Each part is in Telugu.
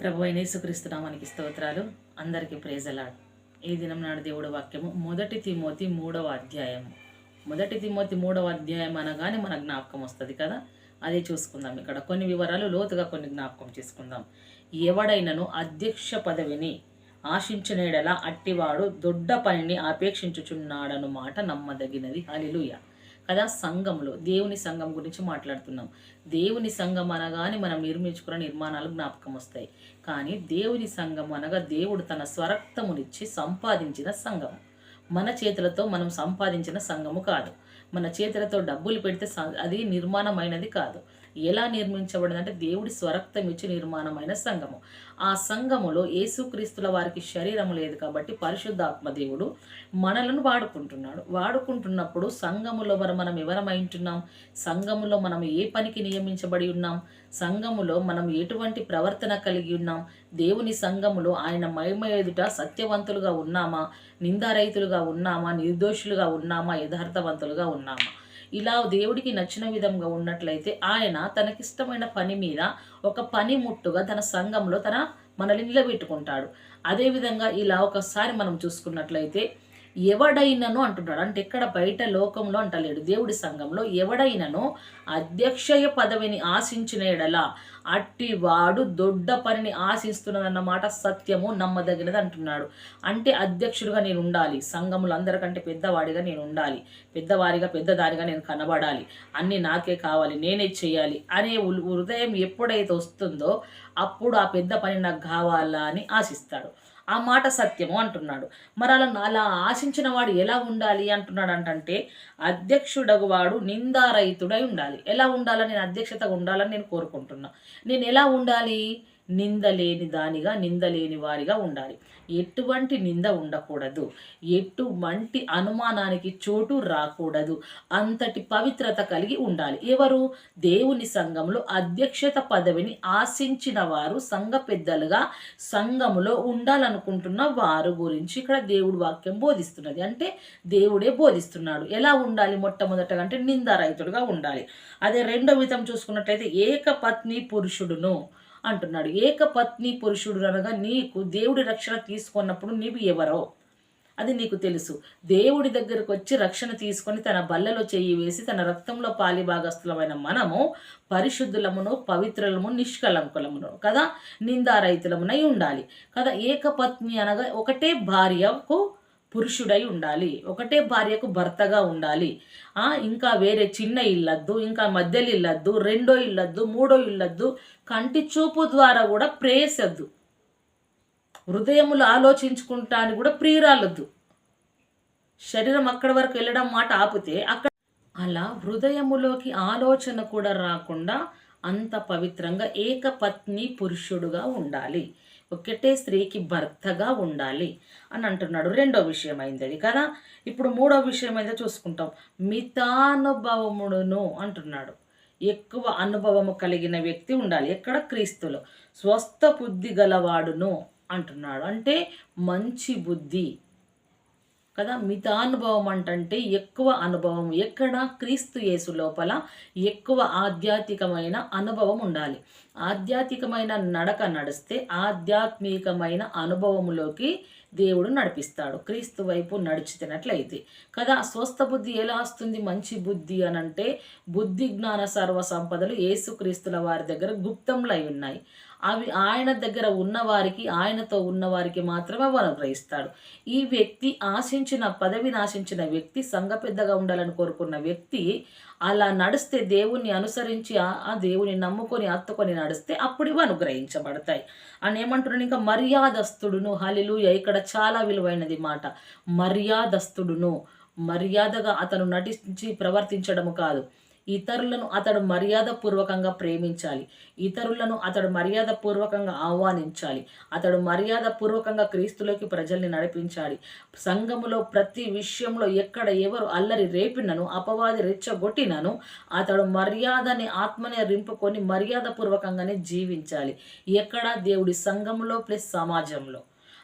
ప్రభు అయిన యేసుక్రీస్తునామానికి స్తోత్రాలు. అందరికీ ప్రేజలాడు ఈ దినం నాడు దేవుడు వాక్యము మొదటి తిమోతి మూడవ అధ్యాయము. మొదటి తిమోతి మూడవ అధ్యాయం అనగానే మన జ్ఞాపకం వస్తుంది కదా? అదే చూసుకుందాం ఇక్కడ. కొన్ని వివరాలు లోతుగా కొన్ని జ్ఞాపకం చేసుకుందాం. ఎవడైనను అధ్యక్ష పదవిని ఆశించినేడలా అట్టివాడు దొడ్డ పనిని ఆపేక్షించుచున్నాడను మాట నమ్మదగినది. హలిలుయ కదా సంఘంలో దేవుని సంఘం గురించి మాట్లాడుతున్నాం. దేవుని సంఘం అనగానే మనం నిర్మించుకున్న నిర్మాణాలు జ్ఞాపకం వస్తాయి. కానీ దేవుని సంఘం అనగా దేవుడు తన స్వరక్తమునిచ్చి సంపాదించిన సంఘం. మన చేతులతో మనం సంపాదించిన సంఘము కాదు. మన చేతులతో డబ్బులు పెడితే అది నిర్మాణమైనది కాదు. ఎలా నిర్మించబడింది అంటే దేవుడి స్వరక్తం ఇచ్చి నిర్మాణమైన సంఘము. ఆ సంఘములో యేసుక్రీస్తుల వారికి శరీరం లేదు కాబట్టి పరిశుద్ధాత్మ దేవుడు మనలను వాడుకుంటున్నాడు. వాడుకుంటున్నప్పుడు సంఘములో మరి మనం ఎవరమైంటున్నాం సంఘములో మనం ఏ పనికి నియమించబడి ఉన్నాం? సంఘములో మనం ఎటువంటి ప్రవర్తన కలిగి ఉన్నాం? దేవుని సంఘములో ఆయన మహిమ ఎదుట సత్యవంతులుగా ఉన్నామా? నిందారైతులుగా ఉన్నామా? నిర్దోషులుగా ఉన్నామా? యథార్థవంతులుగా ఉన్నామా? ఇలా దేవుడికి నచ్చిన విధంగా ఉన్నట్లయితే ఆయన తనకిష్టమైన పని మీద ఒక పనిముట్టుగా తన సంఘంలో తన మనల్ని నిలబెట్టుకుంటాడు. అదేవిధంగా ఇలా ఒకసారి మనం చూసుకున్నట్లయితే ఎవడైనను అంటున్నాడు. అంటే ఎక్కడ బయట లోకంలో అంటలేడు. దేవుడి సంఘంలో ఎవడైనను అధ్యక్షయ పదవిని ఆశించిన ఎడల అట్టి వాడు దొడ్డ పనిని ఆశిస్తున్నాడన్నమాట సత్యము నమ్మదగినది అంటున్నాడు. అంటే అధ్యక్షుడిగా నేను ఉండాలి. సంఘములు అందరికంటే పెద్దవాడిగా నేను ఉండాలి. పెద్దవారిగా పెద్దదానిగా నేను కనబడాలి. అన్నీ నాకే కావాలి. నేనే చేయాలి అనే హృదయం ఎప్పుడైతే వస్తుందో అప్పుడు ఆ పెద్ద పని నాకు కావాలా అని ఆశిస్తాడు. ఆ మాట సత్యము అంటున్నాడు. మరి అలా అలా ఆశించిన వాడు ఎలా ఉండాలి అంటున్నాడు అంటే అధ్యక్షుడగు వాడు నిందారహితుడై ఉండాలి. ఎలా ఉండాలని నేను అధ్యక్షతగా ఉండాలని నేను కోరుకుంటున్నా. నేను ఎలా ఉండాలి? నిందలేని దానిగా నిందలేని వారిగా ఉండాలి. ఎటువంటి నింద ఉండకూడదు. ఎటువంటి అనుమానానికి చోటు రాకూడదు. అంతటి పవిత్రత కలిగి ఉండాలి. ఎవరు? దేవుని సంఘంలో అధ్యక్షత పదవిని ఆశించిన వారు సంఘ పెద్దలుగా సంఘములో ఉండాలనుకుంటున్న వారు గురించి ఇక్కడ దేవుడు వాక్యం బోధిస్తున్నది. అంటే దేవుడే బోధిస్తున్నాడు. ఎలా ఉండాలి? మొట్టమొదటగా అంటే నిందారహితుడుగా ఉండాలి. అదే రెండో విధం చూసుకున్నట్లయితే ఏకపత్ని పురుషుడును అంటున్నాడు. ఏకపత్ని పురుషుడు అనగా నీకు దేవుడి రక్షణ తీసుకున్నప్పుడు నీవు ఎవరో? అది నీకు తెలుసు. దేవుడి దగ్గరకు వచ్చి రక్షణ తీసుకొని తన బల్లలో చెయ్యి వేసి తన రక్తంలో పాలిభాగస్థులమైన మనము పరిశుద్ధులమును పవిత్రులము నిష్కలంకులమును కదా? నిందారహితులమునై ఉండాలి కదా? ఏకపత్ని అనగా ఒకటే భార్యకు పురుషుడై ఉండాలి. ఒకటే భార్యకు భర్తగా ఉండాలి. ఇంకా వేరే చిన్న ఇల్లద్దు ఇంకా మధ్యలో ఇల్లద్దు రెండో ఇల్లద్దు మూడో ఇల్లద్దు కంటి చూపు ద్వారా కూడా ప్రేయసద్దు. హృదయములు ఆలోచించుకుంటానికి కూడా ప్రియురాలద్దు. శరీరం అక్కడి వరకు వెళ్ళడం మాట ఆపితే అక్కడ అలా హృదయములోకి ఆలోచన కూడా రాకుండా అంత పవిత్రంగా ఏకపత్ని పురుషుడుగా ఉండాలి. ఒకటే స్త్రీకి భర్తగా ఉండాలి అని అంటున్నాడు. రెండో విషయం అయింది అది కదా. ఇప్పుడు మూడో విషయం అయితే చూసుకుంటాం. మితానుభవముడును అంటున్నాడు. ఎక్కువ అనుభవము కలిగిన వ్యక్తి ఉండాలి. ఎక్కడ? క్రీస్తులు. స్వస్థ బుద్ధి గలవాడును అంటున్నాడు. అంటే మంచి బుద్ధి. కదా? మితానుభవం అంటే ఎక్కువ అనుభవం. ఎక్కడ? క్రీస్తు యేసు లోపల ఎక్కువ ఆధ్యాత్మికమైన అనుభవం ఉండాలి. ఆధ్యాత్మికమైన నడక నడిస్తే ఆధ్యాత్మికమైన అనుభవములోకి దేవుడు నడిపిస్తాడు. క్రీస్తు వైపు నడిచినట్లయితే కదా? స్వస్థ బుద్ధి ఎలా వస్తుంది? మంచి బుద్ధి అని అంటే బుద్ధి జ్ఞాన సర్వ సంపదలు యేసుక్రీస్తుల వారి దగ్గర గుప్తంలో అయి ఉన్నాయి. అవి ఆయన దగ్గర ఉన్నవారికి ఆయనతో ఉన్నవారికి మాత్రమే అవి అనుగ్రహిస్తాడు ఈ వ్యక్తి ఆశించిన పదవిని ఆశించిన వ్యక్తి సంఘ పెద్దగా ఉండాలని కోరుకున్న వ్యక్తి అలా నడిస్తే దేవుణ్ణి అనుసరించి ఆ- దేవుని నమ్ముకొని అత్తుకొని నడిస్తే అప్పుడు ఇవి అనుగ్రహించబడతాయి. అని ఏమంటున్నాను ఇంకా మర్యాదస్తుడును. హలిలుయ ఇక్కడ చాలా విలువైనది మాట. మర్యాదస్తుడును. మర్యాదగా అతను నటించి ప్రవర్తించడము కాదు. ఇతరులను అతడు మర్యాదపూర్వకంగా ప్రేమించాలి. ఇతరులను అతడు మర్యాదపూర్వకంగా ఆహ్వానించాలి. అతడు మర్యాదపూర్వకంగా క్రీస్తులోకి ప్రజల్ని నడిపించాలి. సంఘములో ప్రతి విషయంలో ఎక్కడ ఎవరు అల్లరి రేపినను అపవాది రెచ్చగొట్టినను అతడు మర్యాదని ఆత్మనే రింపుకొని మర్యాదపూర్వకంగానే జీవించాలి. ఎక్కడ దేవుడి సంఘంలో ప్లస్ సమాజంలో.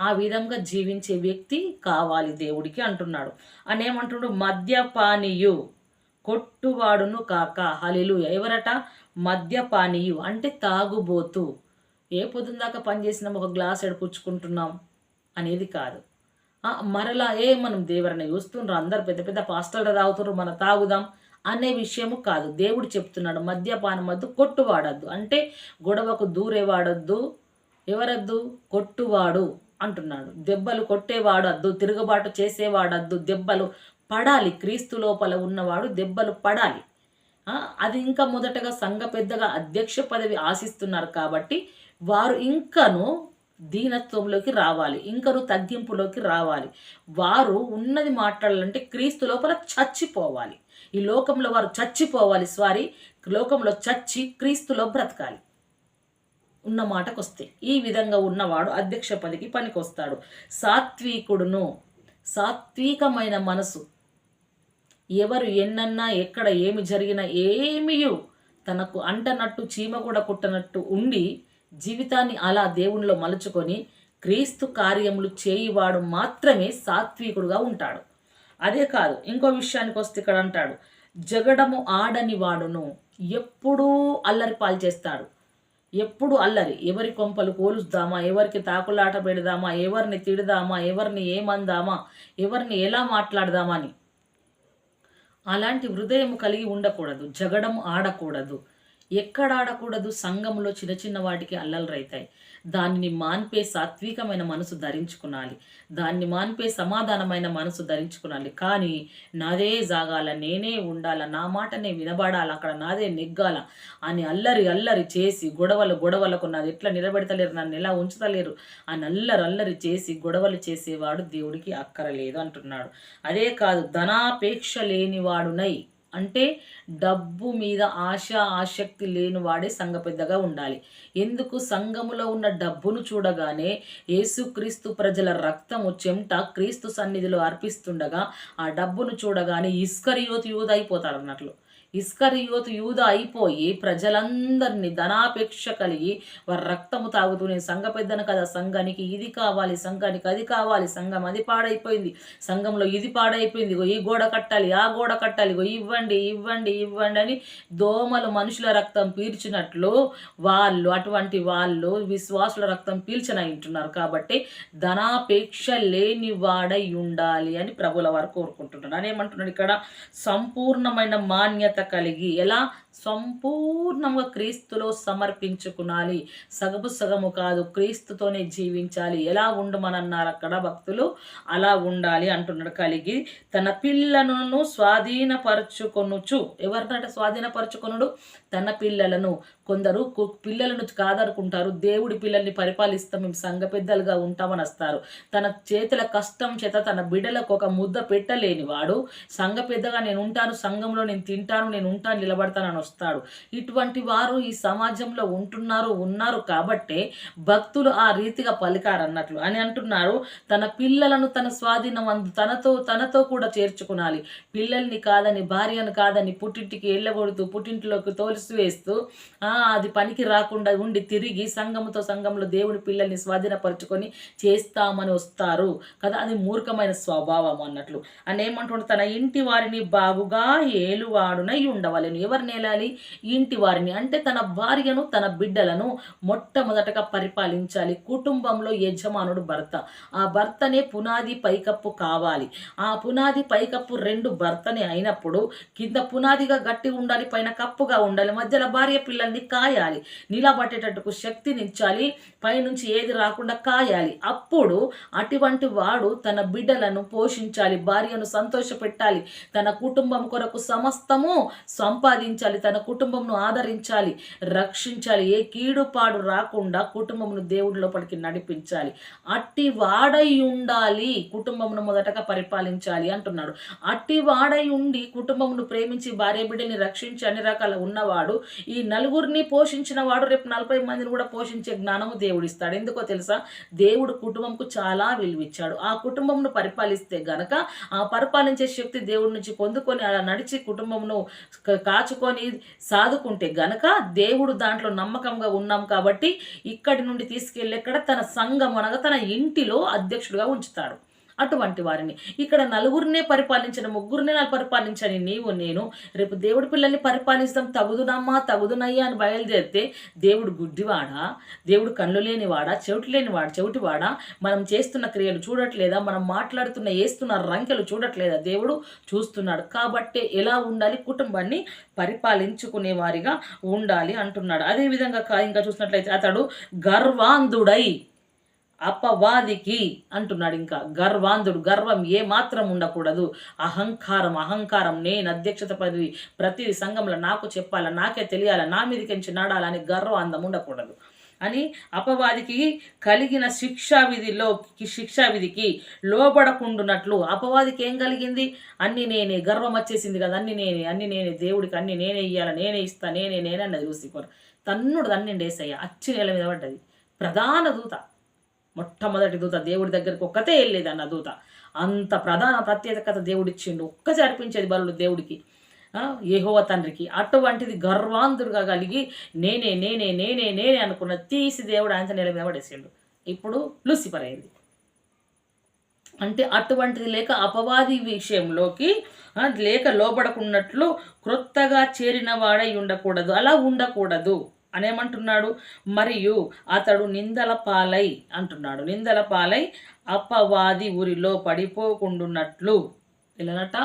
ఆ విధంగా జీవించే వ్యక్తి కావాలి దేవుడికి అంటున్నాడు. అనేమంటున్నాడు మద్యపానీయు. కొట్టువాడును కాక. హలిలు ఎవరట? మద్యపానీయు అంటే తాగుబోతు. ఏ పొద్దున దాకా పనిచేసినాం ఒక గ్లాస్ ఎడపుచ్చుకుంటున్నాం అనేది కాదు. మరలా ఏ మనం దేవరని చూస్తుండ్రు? అందరు పెద్ద పెద్ద పాస్టర్లు తాగుతున్నారు మన తాగుదాం అనే విషయము కాదు. దేవుడు చెప్తున్నాడు మద్యపానం వద్దు కొట్టువాడద్దు. అంటే గొడవకు దూరేవాడొద్దు ఎవరద్దు? కొట్టువాడు అంటున్నాడు. దెబ్బలు కొట్టేవాడద్దు తిరుగుబాటు చేసేవాడద్దు. దెబ్బలు పడాలి క్రీస్తు లోపల ఉన్నవాడు దెబ్బలు పడాలి. అది ఇంకా మొదటగా సంఘ పెద్దగా అధ్యక్ష పదవి ఆశిస్తున్నారు కాబట్టి వారు ఇంకను దీనత్వంలోకి రావాలి ఇంకను తగ్గింపులోకి రావాలి. వారు ఉన్నది మాట్లాడాలంటే క్రీస్తు లోపల చచ్చిపోవాలి. ఈ లోకంలో వారు చచ్చిపోవాలి సారీ లోకంలో చచ్చి క్రీస్తులో బ్రతకాలి. ఉన్న మాటకు వస్తే ఈ విధంగా ఉన్నవాడు అధ్యక్ష పదికి పనికొస్తాడు. సాత్వికుడును సాత్వికమైన మనసు ఎవరు ఎన్నన్నా ఎక్కడ ఏమి జరిగినా ఏమియు తనకు అంటనట్టు చీమ కూడా కుట్టనట్టు ఉండి జీవితాన్ని అలా దేవునిలో మలుచుకొని క్రీస్తు కార్యములు చేయివాడు మాత్రమే సాత్వికుడుగా ఉంటాడు. అదే కాదు ఇంకో విషయానికి వస్తే ఇక్కడ అంటాడు జగడము ఆడని వాడును ఎప్పుడూ అల్లరి పాలు చేస్తాడు. ఎప్పుడు అల్లరి ఎవరి కొంపలు కోలుస్తామా ఎవరికి తాకులాట పెడదామా ఎవరిని తిడదామా ఎవరిని ఏమందామా ఎవరిని ఎలా మాట్లాడదామా అని. అలాంటి హృదయం కలిగి ఉండకూడదు జగడం ఆడకూడదు. ఎక్కడ ఆడకూడదు సంఘంలో చిన్న చిన్న వాటికి అల్లలు రైతాయి. దానిని మాన్పే సాత్వికమైన మనసు ధరించుకునాలి. దాన్ని మాన్పే సమాధానమైన మనసు ధరించుకునాలి. కానీ నాదే జాగాల నేనే ఉండాల నా మాటనే వినబడాల అక్కడ నాదే నెగ్గాల అని అల్లరి అల్లరి చేసి గొడవలు గొడవలకు నాది ఎట్లా నిలబెడతలేరు నన్ను ఎలా ఉంచుతలేరు అని అల్లరి అల్లరి చేసి గొడవలు చేసేవాడు దేవుడికి అక్కరలేదు అంటున్నాడు. అదే కాదు ధనాపేక్ష లేనివాడునై అంటే డబ్బు మీద ఆశ ఆసక్తి లేనివాడే సంఘ పెద్దగా ఉండాలి. ఎందుకు? సంఘములో ఉన్న డబ్బును చూడగానే యేసుక్రీస్తు ప్రజల రక్తము చెమట క్రీస్తు సన్నిధిలో అర్పిస్తుండగా ఆ డబ్బును చూడగానే ఇస్కరియోతి యూద అయిపోతారు అన్నట్లు ఇస్కరియోతు యూద అయిపోయి ప్రజలందరినీ ధనాపేక్ష కలిగి వారి రక్తము తాగుతూనే సంఘ పెద్దను కదా సంఘానికి ఇది కావాలి సంఘానికి అది కావాలి సంఘం అది పాడైపోయింది సంఘంలో ఇది పాడైపోయింది ఈ గోడ కట్టాలి ఆ గోడ కట్టాలి ఇవ్వండి ఇవ్వండి ఇవ్వండి అని దోమలు మనుషుల రక్తం పీల్చినట్లు వాళ్ళు అటువంటి వాళ్ళు విశ్వాసుల రక్తం పీల్చన ఉంటున్నారు కాబట్టి ధనాపేక్ష లేని వాడై ఉండాలి అని ప్రభుల వారు కోరుకుంటున్నాడు అని ఏమంటున్నాడు ఇక్కడ? సంపూర్ణమైన మాన్యత కలిగి ఎలా సంపూర్ణంగా క్రీస్తులో సమర్పించుకునాలి. సగపు సగము కాదు క్రీస్తుతోనే జీవించాలి. ఎలా ఉండమనన్నారు అక్కడ భక్తులు? అలా ఉండాలి అంటున్నాడు కలిగి. తన పిల్లలను స్వాధీనపరచుకొనుచు. ఎవరినంటే స్వాధీనపరచుకొనుడు? తన పిల్లలను. కొందరు పిల్లలను కాదనుకుంటారు. దేవుడి పిల్లల్ని పరిపాలిస్తాం. మేము సంఘ పెద్దలుగా ఉంటామని వస్తారు తన చేతుల కష్టం చేత తన బిడ్డలకు ఒక ముద్ద పెట్టలేని వాడు సంఘ పెద్దగా నేను ఉంటాను సంఘంలో నేను తింటాను నేను ఉంటాను నిలబడతాను వస్తాడు. ఇటువంటి వారు ఈ సమాజంలో ఉంటున్నారు ఉన్నారు కాబట్టే భక్తులు ఆ రీతిగా పలికారన్నట్లు. అని అంటున్నారు తన పిల్లలను తన స్వాధీనం అందు తనతో తనతో కూడా చేర్చుకునాలి. పిల్లల్ని కాదని భార్యను కాదని పుట్టింటికి వెళ్ళగొడుతూ పుట్టింటిలోకి తోలిసివేస్తూ అది పనికి రాకుండా ఉండి తిరిగి సంఘముతో సంఘంలో దేవుని పిల్లల్ని స్వాధీనపరుచుకొని చేస్తామని వస్తారు కదా. అది మూర్ఖమైన స్వభావం అన్నట్లు. అని ఏమంటుండే తన ఇంటి వారిని బాగుగా ఏలువాడునై ఉండవలెను. ఎవరిని చేయాలి ఇంటి వారిని అంటే తన భార్యను తన బిడ్డలను మొట్టమొదటగా పరిపాలించాలి. కుటుంబంలో యజమానుడు భర్త. ఆ భర్తనే పునాది పైకప్పు కావాలి. ఆ పునాది పైకప్పు రెండు భర్తనే అయినప్పుడు కింద పునాదిగా గట్టి ఉండాలి పైన కప్పుగా ఉండాలి మధ్యలో భార్య పిల్లల్ని కాయాలి నిలబట్టేటట్టుకు శక్తినిచ్చాలి పైనుంచి ఏది రాకుండా కాయాలి. అప్పుడు అటువంటి వాడు తన బిడ్డలను పోషించాలి భార్యను సంతోషపెట్టాలి తన కుటుంబం కొరకు సమస్తము సంపాదించాలి తన కుటుంబంను ఆదరించాలి రక్షించాలి. ఏ కీడుపాడు రాకుండా కుటుంబంను దేవుడి లోపలికి నడిపించాలి. అట్టి వాడై ఉండాలి కుటుంబంను మొదటగా పరిపాలించాలి అంటున్నాడు. అట్టి వాడై ఉండి కుటుంబంను ప్రేమించి భార్య బిడ్డని రక్షించి అన్ని రకాల ఉన్నవాడు ఈ నలుగురిని పోషించిన వాడు రేపు నలభై మందిని కూడా పోషించే జ్ఞానము దేవుడు ఇస్తాడు ఎందుకో తెలుసా? దేవుడు కుటుంబంకు చాలా విలువిచ్చాడు. ఆ కుటుంబంను పరిపాలిస్తే గనక ఆ పరిపాలించే శక్తి దేవుడి నుంచి పొందుకొని అలా నడిచి కుటుంబంను కాచుకొని సాదుకుంటే గనక దేవుడు దాంట్లో నమ్మకంగా ఉన్నాం కాబట్టి ఇక్కడి నుండి తీసుకెళ్ళి ఎక్కడ తన సంఘం అనగా తన ఇంటిలో అధ్యక్షుడిగా ఉంచుతాడు. అటువంటి వారిని. ఇక్కడ నలుగురినే పరిపాలించిన ముగ్గురినే పరిపాలించని నీవు నేను రేపు దేవుడి పిల్లల్ని పరిపాలిస్తాం. తగుదునమ్మా తగుదునయ్యా అని బయలుదేరితే దేవుడు గుడ్డివాడా? దేవుడు కళ్ళు లేనివాడా? చెవిటి లేనివాడు? చెవిటివాడా మనం చేస్తున్న క్రియలు చూడట్లేదా? మనం మాట్లాడుతున్న వేస్తున్న రంకెలు చూడట్లేదా? దేవుడు చూస్తున్నాడు. కాబట్టే ఎలా ఉండాలి? కుటుంబాన్ని పరిపాలించుకునే వారిగా ఉండాలి అంటున్నాడు. అదేవిధంగా కా- ఇంకా చూసినట్లయితే అతడు గర్వాంధుడై అపవాదికి అంటున్నాడు ఇంకా. గర్వాంధుడు గర్వం ఏ మాత్రం ఉండకూడదు. అహంకారం అహంకారం నేను అధ్యక్షత పదవి ప్రతి సంఘంలో నాకు చెప్పాలా నాకే తెలియాలా నా మీదకించి నడాలని గర్వాంధం ఉండకూడదు. అని అపవాదికి కలిగిన శిక్షా విధిలో శిక్షా విధికి లోబడకుండునట్లు అపవాదికి ఏం కలిగింది? అన్ని నేనే గర్వం వచ్చేసింది కదా అన్ని నేనే అన్ని నేనే దేవుడికి అన్ని నేనే ఇయ్యాల నేనే ఇస్తా నేనే నేనే అన్నది లూసిఫర్ తన్నుడు తన్నిండి వేసయ్య అచ్చి నేల మీద పడ్డది. ప్రధాన దూత. మొట్టమొదటి దూత దేవుడి దగ్గరికి ఒక్కతే వెళ్ళేదన్న దూత. అంత ప్రధాన ప్రత్యేకత దేవుడిచ్చిండు. ఒక్క జరిపించేది బలుడు దేవుడికి. ఏహోవ తండ్రికి. అటువంటిది గర్వాంధుడుగా కలిగి నేనే నేనే నేనే నేనే అనుకున్న తీసి దేవుడు ఆయన నేల మీద పడేసిండు. ఇప్పుడు లూసిఫర్ అయింది. అంటే అటువంటిది లేక అపవాది విషయంలోకి లేక లోబడకున్నట్లు క్రొత్తగా చేరిన వాడై ఉండకూడదు. అలా ఉండకూడదు. అనేమంటున్నాడు? మరియు అతడు నిందల పాలై అంటున్నాడు. నిందల పాలై అపవాది ఊరిలో పడిపోకుండున్నట్లు ఇలానట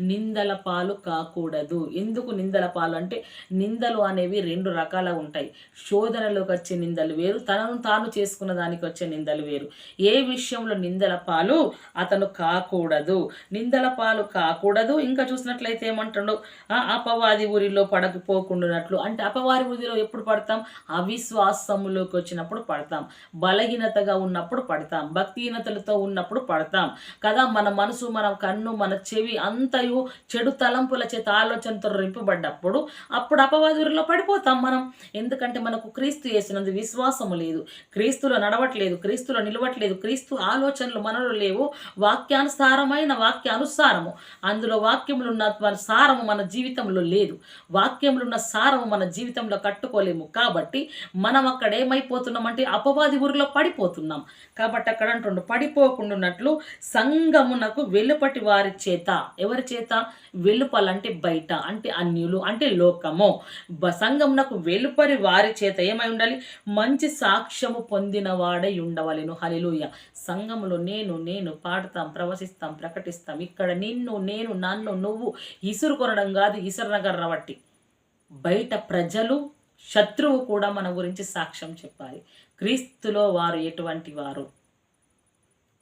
నిందల పాలు కాకూడదు. ఎందుకు నిందల పాలు అంటే నిందలు అనేవి రెండు రకాల ఉంటాయి. శోధనలోకి వచ్చే నిందలు వేరు తనను తాను చేసుకున్న దానికి వచ్చే నిందలు వేరు. ఏ విషయంలో నిందల పాలు అతను కాకూడదు? నిందల పాలు కాకూడదు. ఇంకా చూసినట్లయితే ఏమంటాడు? అపవాది ఊరిలో పడకపోకుండానట్లు. అంటే అపవాది ఊరిలో ఎప్పుడు పడతాం? అవిశ్వాసములోకి వచ్చినప్పుడు పడతాం. బలహీనతగా ఉన్నప్పుడు పడతాం. భక్తిహీనతలతో ఉన్నప్పుడు పడతాం. కదా మన మనసు మన కన్ను మన చెవి అంతయు చెడు తలంపుల చేత ఆలోచనతో రింపబడ్డప్పుడు అప్పుడు అపవాదురిలో పడిపోతాం మనం. ఎందుకంటే మనకు క్రీస్తు చేసినందు విశ్వాసము లేదు. క్రీస్తులో నడవట్లేదు క్రీస్తులో నిలవట్లేదు క్రీస్తు ఆలోచనలు మనలో లేవు. వాక్యానుసారమైన వాక్యానుసారము. అందులో వాక్యములు ఉన్న సారము మన జీవితంలో లేదు. వాక్యములు ఉన్న సారము మన జీవితంలో కట్టుకోలేము కాబట్టి మనం అక్కడ ఏమైపోతున్నామంటే అపవాది ఊరిలో పడిపోతున్నాం. కాబట్టి అక్కడ అంటుండు పడిపోకుండాన్నట్లు సంగమునకు వెలుపటి వారి చేత. ఎవరి చేత? చేత వెలుపలంటే బయట అంటే అన్యులు అంటే లోకము. బ- వెలుపరి వారి చేత ఏమై ఉండాలి? మంచి సాక్ష్యము పొందిన వాడై ఉండవలెను. హలిలుయ సంఘములో నేను నేను పాడతాం ప్రవశిస్తాం ప్రకటిస్తాం. ఇక్కడ నిన్ను నేను నన్ను నువ్వు ఇసురు కొనడం కాదు ఇసురనగర్ బట్టి బయట ప్రజలు శత్రువు కూడా మన గురించి సాక్ష్యం చెప్పాలి. క్రీస్తులో వారు ఎటువంటి వారు?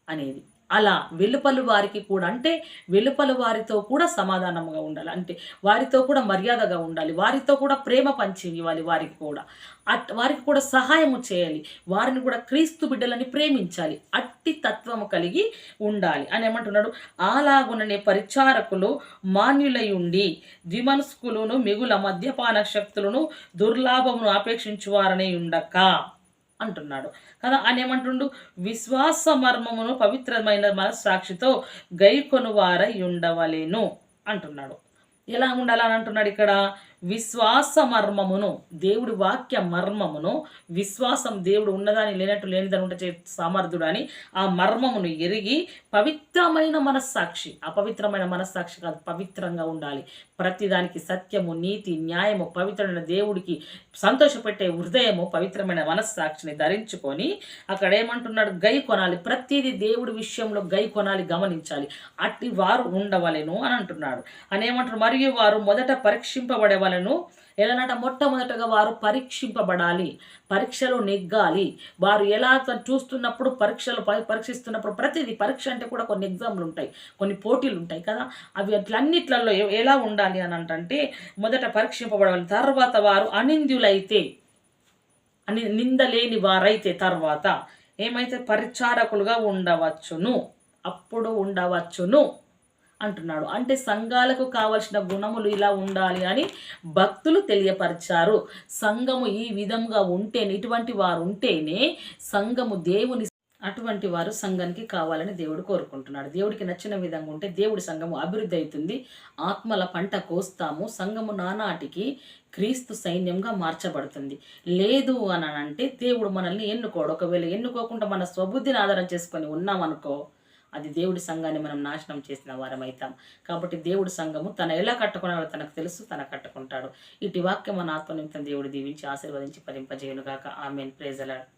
అనేది. అలా వెలుపలు వారికి కూడా అంటే వెలుపల వారితో కూడా సమాధానంగా ఉండాలి. అంటే వారితో కూడా మర్యాదగా ఉండాలి. వారితో కూడా ప్రేమ పంచి ఇవ్వాలి వారికి కూడా. అట్ వారికి కూడా సహాయము చేయాలి. వారిని కూడా క్రీస్తు బిడ్డలని ప్రేమించాలి. అట్టి తత్వము కలిగి ఉండాలి. అని ఏమంటున్నాడు? అలాగుననే పరిచారకులు మాన్యులై ఉండి ద్విమనస్కులను మిగుల మద్యపాన శక్తులను దుర్లాభమును అపేక్షించువారనే ఉండక. అంటున్నాడు. కదా ఆయన ఏమంటుండు? విశ్వాస మర్మమును పవిత్రమైన మనస్సాక్షితో గైకొనువారై ఉండవలేను అంటున్నాడు. ఎలా ఉండాలని అంటున్నాడు ఇక్కడ? విశ్వాస మర్మమును దేవుడి వాక్య మర్మమును విశ్వాసం దేవుడు ఉన్నదాని లేనట్టు లేనిదని ఉంటే సామర్థుడు అని ఆ మర్మమును ఎరిగి పవిత్రమైన మనస్సాక్షి అపవిత్రమైన మనస్సాక్షి కాదు పవిత్రంగా ఉండాలి. ప్రతిదానికి సత్యము నీతి న్యాయము పవిత్రమైన దేవుడికి సంతోషపెట్టే హృదయము పవిత్రమైన మనస్సాక్షిని ధరించుకొని అక్కడ ఏమంటున్నాడు? గై కొనాలి. ప్రతిదీ దేవుడి విషయంలో గై కొనాలి గమనించాలి. అట్టి వారు ఉండవలెను అని అంటున్నాడు. అని ఏమంటారు మరియు వారు మొదట పరీక్షింపబడేవలను ఎలానంట మొట్టమొదటగా వారు పరీక్షింపబడాలి పరీక్షలో నెగ్గాలి. వారు ఎలా చూస్తున్నప్పుడు పరీక్షలు పరీక్షిస్తున్నప్పుడు ప్రతిదీ పరీక్ష అంటే కూడా కొన్ని ఎగ్జామ్లు ఉంటాయి కొన్ని పోటీలు ఉంటాయి కదా. అవి అట్లన్నిట్లలో ఎలా ఉండాలి అని అంటే మొదట పరీక్షింపబడాలి తర్వాత వారు అనింద్యులైతే అని నిందలేని వారైతే తర్వాత ఏమైతే పరిచారకులుగా ఉండవచ్చును అప్పుడు ఉండవచ్చును. అంటున్నాడు. అంటే సంఘాలకు కావలసిన గుణములు ఇలా ఉండాలి అని భక్తులు తెలియపరిచారు. సంఘము ఈ విధంగా ఉంటేనే ఇటువంటి వారు ఉంటేనే సంఘము దేవుని అటువంటి వారు సంఘానికి కావాలని దేవుడు కోరుకుంటున్నాడు. దేవుడికి నచ్చిన విధంగా ఉంటే దేవుడి సంఘము అభివృద్ధి అవుతుంది. ఆత్మల పంట కోస్తాము. సంఘము నానాటికి క్రీస్తు సైన్యంగా మార్చబడుతుంది. లేదు అని అంటే దేవుడు మనల్ని ఎన్నుకోడు. ఒకవేళ ఎన్నుకోకుండా మన స్వబుద్ధిని ఆధారం చేసుకొని ఉన్నామనుకో అది దేవుడి సంఘాన్ని మనం నాశనం చేసిన వారం అవుతాం కాబట్టి దేవుడి సంఘము తన ఎలా కట్టుకున్నాడో తనకు తెలుసు తన కట్టుకుంటాడు. ఇటు వాక్యం మన ఆత్మ నిమిత్తం దేవుడు దీవించి ఆశీర్వదించి ఫలింపజేయును గాక ఆమెన్ ప్రేజలాడు